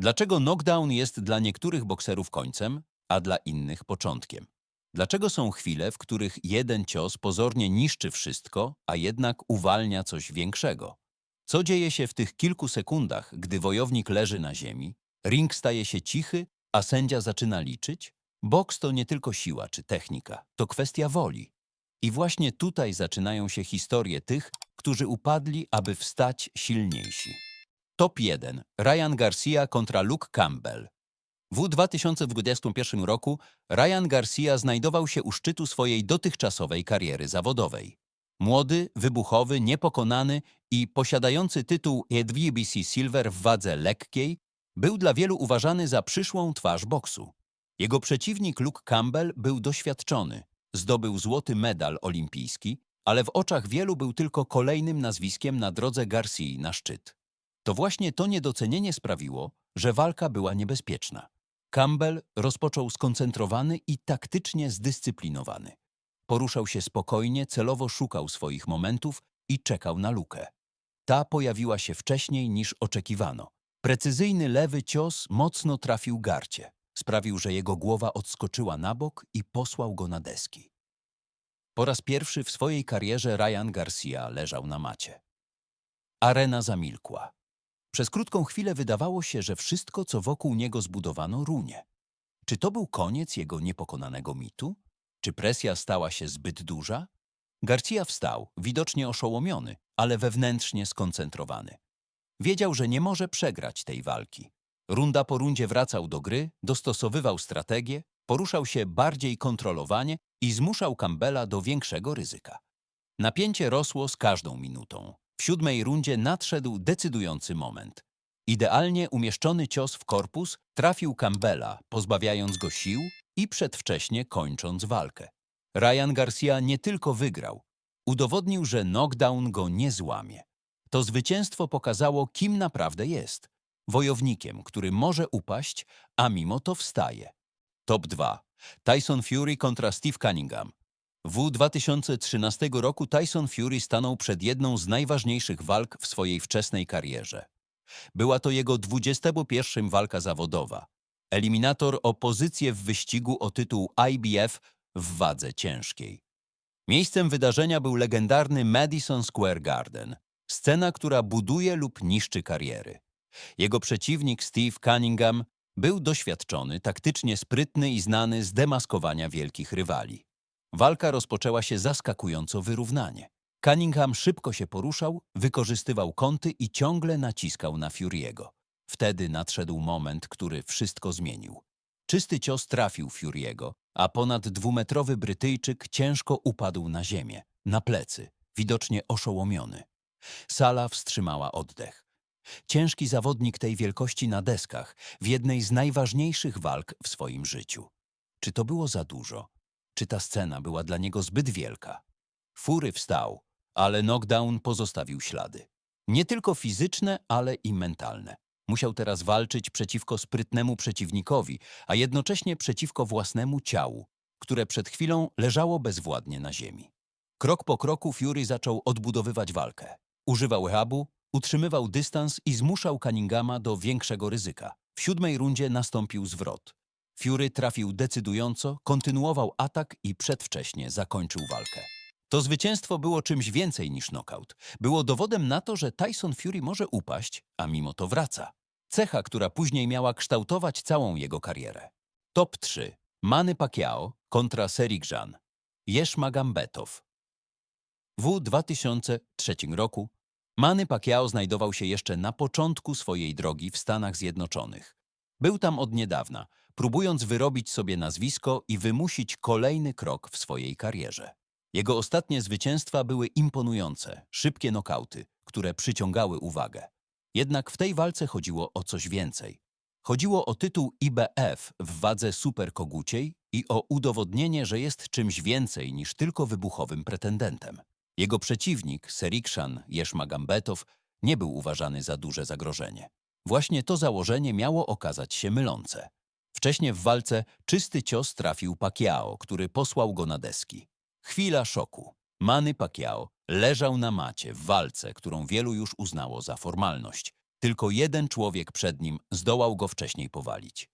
Dlaczego knockdown jest dla niektórych bokserów końcem, a dla innych początkiem? Dlaczego są chwile, w których jeden cios pozornie niszczy wszystko, a jednak uwalnia coś większego? Co dzieje się w tych kilku sekundach, gdy wojownik leży na ziemi, ring staje się cichy, a sędzia zaczyna liczyć? Boks to nie tylko siła czy technika, to kwestia woli. I właśnie tutaj zaczynają się historie tych, którzy upadli, aby wstać silniejsi. Top 1. Ryan Garcia kontra Luke Campbell. W 2021 roku Ryan Garcia znajdował się u szczytu swojej dotychczasowej kariery zawodowej. Młody, wybuchowy, niepokonany i posiadający tytuł EWBC Silver w wadze lekkiej, był dla wielu uważany za przyszłą twarz boksu. Jego przeciwnik Luke Campbell był doświadczony, zdobył złoty medal olimpijski, ale w oczach wielu był tylko kolejnym nazwiskiem na drodze Garcii na szczyt. To właśnie to niedocenienie sprawiło, że walka była niebezpieczna. Campbell rozpoczął skoncentrowany i taktycznie zdyscyplinowany. Poruszał się spokojnie, celowo szukał swoich momentów i czekał na lukę. Ta pojawiła się wcześniej niż oczekiwano. Precyzyjny lewy cios mocno trafił garcie. Sprawił, że jego głowa odskoczyła na bok i posłał go na deski. Po raz pierwszy w swojej karierze Ryan Garcia leżał na macie. Arena zamilkła. Przez krótką chwilę wydawało się, że wszystko, co wokół niego zbudowano, runie. Czy to był koniec jego niepokonanego mitu? Czy presja stała się zbyt duża? Garcia wstał, widocznie oszołomiony, ale wewnętrznie skoncentrowany. Wiedział, że nie może przegrać tej walki. Runda po rundzie wracał do gry, dostosowywał strategię, poruszał się bardziej kontrolowanie i zmuszał Campbella do większego ryzyka. Napięcie rosło z każdą minutą. W siódmej rundzie nadszedł decydujący moment. Idealnie umieszczony cios w korpus trafił Campbella, pozbawiając go sił i przedwcześnie kończąc walkę. Ryan Garcia nie tylko wygrał, udowodnił, że knockdown go nie złamie. To zwycięstwo pokazało, kim naprawdę jest. Wojownikiem, który może upaść, a mimo to wstaje. Top 2. Tyson Fury kontra Steve Cunningham. W 2013 roku Tyson Fury stanął przed jedną z najważniejszych walk w swojej wczesnej karierze. Była to jego 21. walka zawodowa. Eliminator o pozycję w wyścigu o tytuł IBF w wadze ciężkiej. Miejscem wydarzenia był legendarny Madison Square Garden, scena, która buduje lub niszczy kariery. Jego przeciwnik Steve Cunningham był doświadczony, taktycznie sprytny i znany z demaskowania wielkich rywali. Walka rozpoczęła się zaskakująco wyrównanie. Cunningham szybko się poruszał, wykorzystywał kąty i ciągle naciskał na Fury'ego. Wtedy nadszedł moment, który wszystko zmienił. Czysty cios trafił Fury'ego, a ponad dwumetrowy Brytyjczyk ciężko upadł na ziemię, na plecy, widocznie oszołomiony. Sala wstrzymała oddech. Ciężki zawodnik tej wielkości na deskach w jednej z najważniejszych walk w swoim życiu. Czy to było za dużo? Czy ta scena była dla niego zbyt wielka? Fury wstał, ale knockdown pozostawił ślady. Nie tylko fizyczne, ale i mentalne. Musiał teraz walczyć przeciwko sprytnemu przeciwnikowi, a jednocześnie przeciwko własnemu ciału, które przed chwilą leżało bezwładnie na ziemi. Krok po kroku Fury zaczął odbudowywać walkę. Używał hubu, utrzymywał dystans i zmuszał Cunninghama do większego ryzyka. W siódmej rundzie nastąpił zwrot. Fury trafił decydująco, kontynuował atak i przedwcześnie zakończył walkę. To zwycięstwo było czymś więcej niż knockout. Było dowodem na to, że Tyson Fury może upaść, a mimo to wraca. Cecha, która później miała kształtować całą jego karierę. Top 3. Manny Pacquiao kontra Serikjan. Jesz Magambetow. W 2003 roku Manny Pacquiao znajdował się jeszcze na początku swojej drogi w Stanach Zjednoczonych. Był tam od niedawna, próbując wyrobić sobie nazwisko i wymusić kolejny krok w swojej karierze. Jego ostatnie zwycięstwa były imponujące, szybkie nokauty, które przyciągały uwagę. Jednak w tej walce chodziło o coś więcej. Chodziło o tytuł IBF w wadze superkoguciej i o udowodnienie, że jest czymś więcej niż tylko wybuchowym pretendentem. Jego przeciwnik, Serikshan Jeszmagambetow, nie był uważany za duże zagrożenie. Właśnie to założenie miało okazać się mylące. Wcześniej w walce czysty cios trafił Pacquiao, który posłał go na deski. Chwila szoku. Manny Pacquiao leżał na macie w walce, którą wielu już uznało za formalność. Tylko jeden człowiek przed nim zdołał go wcześniej powalić.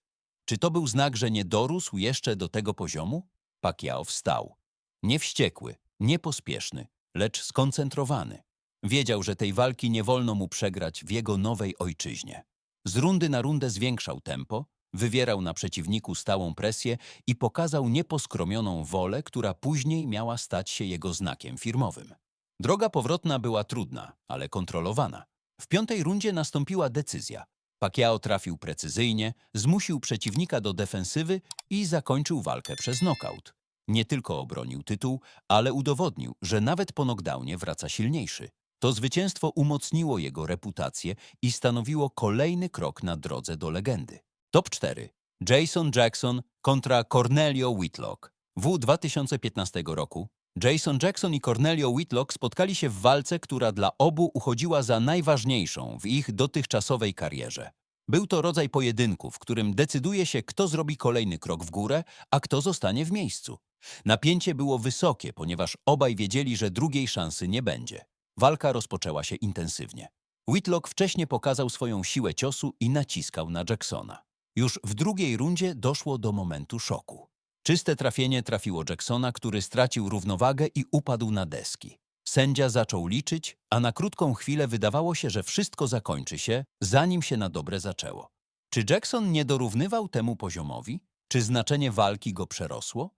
Czy to był znak, że nie dorósł jeszcze do tego poziomu? Pacquiao wstał. Nie wściekły, nie pospieszny, lecz skoncentrowany. Wiedział, że tej walki nie wolno mu przegrać w jego nowej ojczyźnie. Z rundy na rundę zwiększał tempo, wywierał na przeciwniku stałą presję i pokazał nieposkromioną wolę, która później miała stać się jego znakiem firmowym. Droga powrotna była trudna, ale kontrolowana. W piątej rundzie nastąpiła decyzja. Pacquiao trafił precyzyjnie, zmusił przeciwnika do defensywy i zakończył walkę przez nokaut. Nie tylko obronił tytuł, ale udowodnił, że nawet po knockdownie wraca silniejszy. To zwycięstwo umocniło jego reputację i stanowiło kolejny krok na drodze do legendy. Top 4. Jason Jackson kontra Cornelio Whitlock. W 2015 roku Jason Jackson i Cornelio Whitlock spotkali się w walce, która dla obu uchodziła za najważniejszą w ich dotychczasowej karierze. Był to rodzaj pojedynku, w którym decyduje się, kto zrobi kolejny krok w górę, a kto zostanie w miejscu. Napięcie było wysokie, ponieważ obaj wiedzieli, że drugiej szansy nie będzie. Walka rozpoczęła się intensywnie. Whitlock wcześniej pokazał swoją siłę ciosu i naciskał na Jacksona. Już w drugiej rundzie doszło do momentu szoku. Czyste trafienie trafiło Jacksona, który stracił równowagę i upadł na deski. Sędzia zaczął liczyć, a na krótką chwilę wydawało się, że wszystko zakończy się, zanim się na dobre zaczęło. Czy Jackson nie dorównywał temu poziomowi? Czy znaczenie walki go przerosło?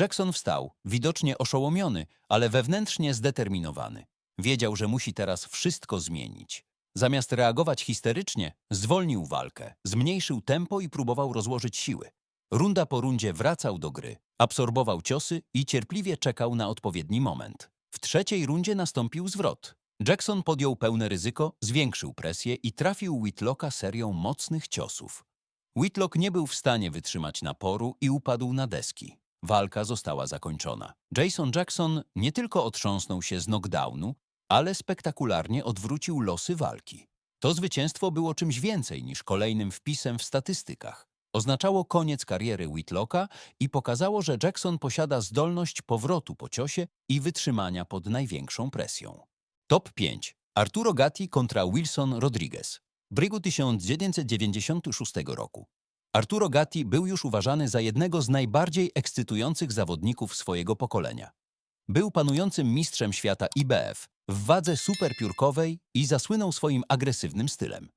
Jackson wstał, widocznie oszołomiony, ale wewnętrznie zdeterminowany. Wiedział, że musi teraz wszystko zmienić. Zamiast reagować histerycznie, zwolnił walkę, zmniejszył tempo i próbował rozłożyć siły. Runda po rundzie wracał do gry, absorbował ciosy i cierpliwie czekał na odpowiedni moment. W trzeciej rundzie nastąpił zwrot. Jackson podjął pełne ryzyko, zwiększył presję i trafił Whitlocka serią mocnych ciosów. Whitlock nie był w stanie wytrzymać naporu i upadł na deski. Walka została zakończona. Jason Jackson nie tylko otrząsnął się z knockdownu, ale spektakularnie odwrócił losy walki. To zwycięstwo było czymś więcej niż kolejnym wpisem w statystykach. Oznaczało koniec kariery Whitlocka i pokazało, że Jackson posiada zdolność powrotu po ciosie i wytrzymania pod największą presją. Top 5. Arturo Gatti kontra Wilson Rodriguez. W Rygu 1996 roku. Arturo Gatti był już uważany za jednego z najbardziej ekscytujących zawodników swojego pokolenia. Był panującym mistrzem świata IBF w wadze superpiórkowej i zasłynął swoim agresywnym stylem.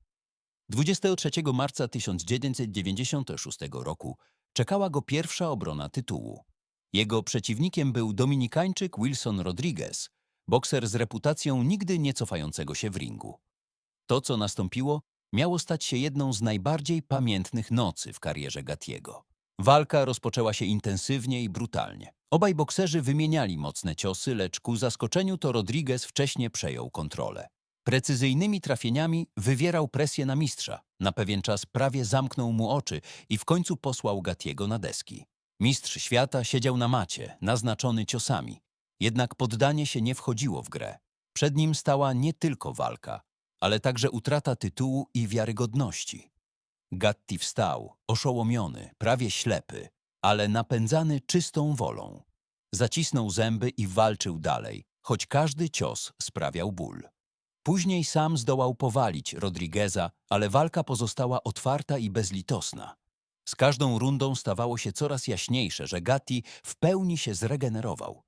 23 marca 1996 roku czekała go pierwsza obrona tytułu. Jego przeciwnikiem był Dominikańczyk Wilson Rodriguez, bokser z reputacją nigdy nie cofającego się w ringu. To, co nastąpiło, miało stać się jedną z najbardziej pamiętnych nocy w karierze Gatiego. Walka rozpoczęła się intensywnie i brutalnie. Obaj bokserzy wymieniali mocne ciosy, lecz ku zaskoczeniu to Rodriguez wcześniej przejął kontrolę. Precyzyjnymi trafieniami wywierał presję na mistrza. Na pewien czas prawie zamknął mu oczy i w końcu posłał Gatiego na deski. Mistrz świata siedział na macie, naznaczony ciosami. Jednak poddanie się nie wchodziło w grę. Przed nim stała nie tylko walka, ale także utrata tytułu i wiarygodności. Gatti wstał, oszołomiony, prawie ślepy, ale napędzany czystą wolą. Zacisnął zęby i walczył dalej, choć każdy cios sprawiał ból. Później sam zdołał powalić Rodrigueza, ale walka pozostała otwarta i bezlitosna. Z każdą rundą stawało się coraz jaśniejsze, że Gatti w pełni się zregenerował.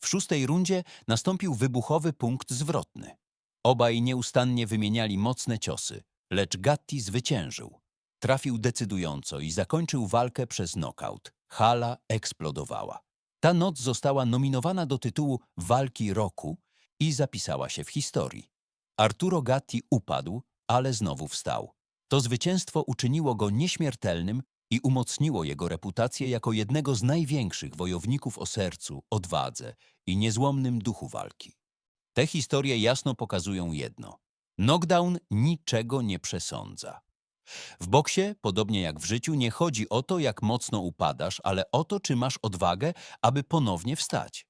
W szóstej rundzie nastąpił wybuchowy punkt zwrotny. Obaj nieustannie wymieniali mocne ciosy, lecz Gatti zwyciężył. Trafił decydująco i zakończył walkę przez nokaut. Hala eksplodowała. Ta noc została nominowana do tytułu Walki Roku i zapisała się w historii. Arturo Gatti upadł, ale znowu wstał. To zwycięstwo uczyniło go nieśmiertelnym i umocniło jego reputację jako jednego z największych wojowników o sercu, odwadze i niezłomnym duchu walki. Te historie jasno pokazują jedno. Knockdown niczego nie przesądza. W boksie, podobnie jak w życiu, nie chodzi o to, jak mocno upadasz, ale o to, czy masz odwagę, aby ponownie wstać.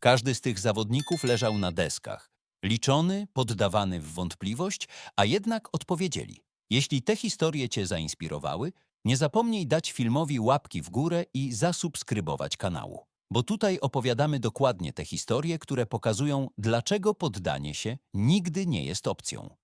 Każdy z tych zawodników leżał na deskach, liczony, poddawany w wątpliwość, a jednak odpowiedzieli. Jeśli te historie Cię zainspirowały, nie zapomnij dać filmowi łapki w górę i zasubskrybować kanału. Bo tutaj opowiadamy dokładnie te historie, które pokazują, dlaczego poddanie się nigdy nie jest opcją.